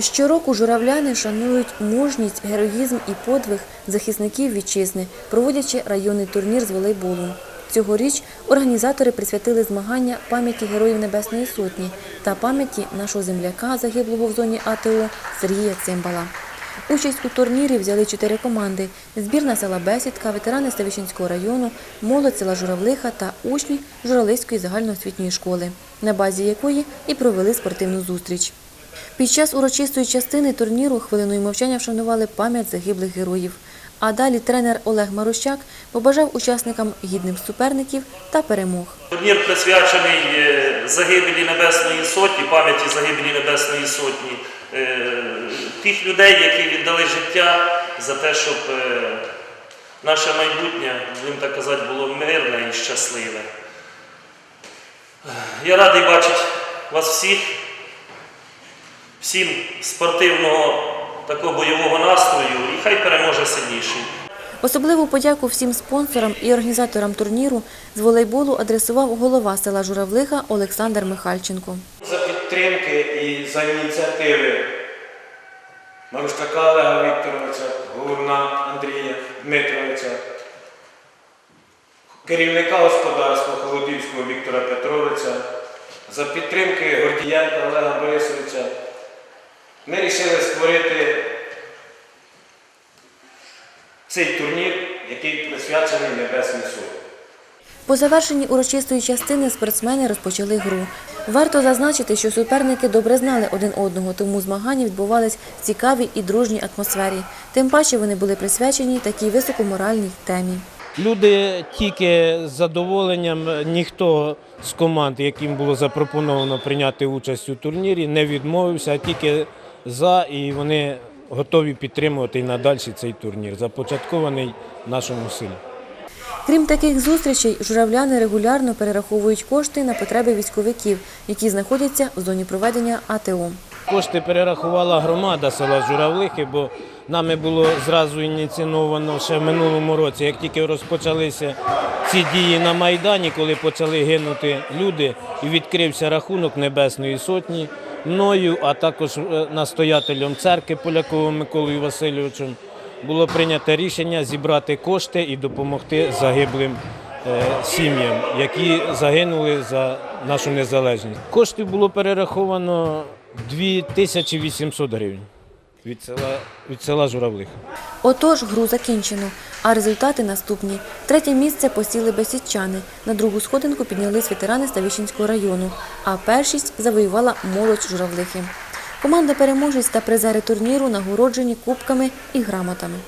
Щороку журавляни шанують мужність, героїзм і подвиг захисників вітчизни, проводячи районний турнір з волейболу. Цьогоріч організатори присвятили змагання пам'яті Героїв Небесної Сотні та пам'яті нашого земляка, загиблого в зоні АТО Сергія Цимбала. Участь у турнірі взяли чотири команди: збірна села Бесідка, ветерани Ставищенського району, молодь села Журавлиха та учні Журавлицької загальноосвітньої школи, на базі якої і провели спортивну зустріч. Під час урочистої частини турніру хвилиною мовчання вшанували пам'ять загиблих героїв. А далі тренер Олег Марущак побажав учасникам гідних суперників та перемог. Турнір присвячений е, загибелі Небесної Сотні, пам'яті загибелі Небесної Сотні, е, тих людей, які віддали життя за те, щоб е, наше майбутнє, будемо так казати, було мирне і щасливе. Я радий бачити вас всіх, всім спортивного такого бойового настрою, і хай переможе сильніший. Особливу подяку всім спонсорам і організаторам турніру з волейболу адресував голова села Журавлиха Олександр Михальченко. за підтримки і за ініціативи Марустака Олега Вікторовича, Гурна Андрія Дмитровича, керівника господарства Холодівського Віктора Петровича, за підтримки Гордієнка Олега Борисовича. Ми вирішили створити цей турнір, який присвячений Небесній Сотні. По завершенні урочистої частини спортсмени розпочали гру. Варто зазначити, що суперники добре знали один одного, тому змагання відбувались в цікавій і дружній атмосфері. Тим паче вони були присвячені такій високоморальній темі. Люди тільки з задоволенням, ніхто з команд, яким було запропоновано прийняти участь у турнірі, не відмовився, а тільки за, і вони готові підтримувати і надалі цей турнір, започаткований в нашому селі. Крім таких зустрічей, журавляни регулярно перераховують кошти на потреби військовиків, які знаходяться в зоні проведення АТО. Кошти перерахувала громада села Журавлихи, бо нами було зразу ініційовано ще в минулому році, як тільки розпочалися ці дії на Майдані, коли почали гинути люди, і відкрився рахунок Небесної Сотні мною, а також е, настоятелем церкви Поляковим Миколою Васильовичем, було прийнято рішення зібрати кошти і допомогти загиблим е, сім'ям, які загинули за нашу незалежність. Коштів було перераховано 2800 гривень від села, від села Журавлиха. Отож, гру закінчено, а результати наступні. Третє місце посіли бесідчани. На другу сходинку піднялись ветерани Ставищенського району, а першість завоювала молодь журавлихи. Команда переможець та призери турніру нагороджені кубками і грамотами.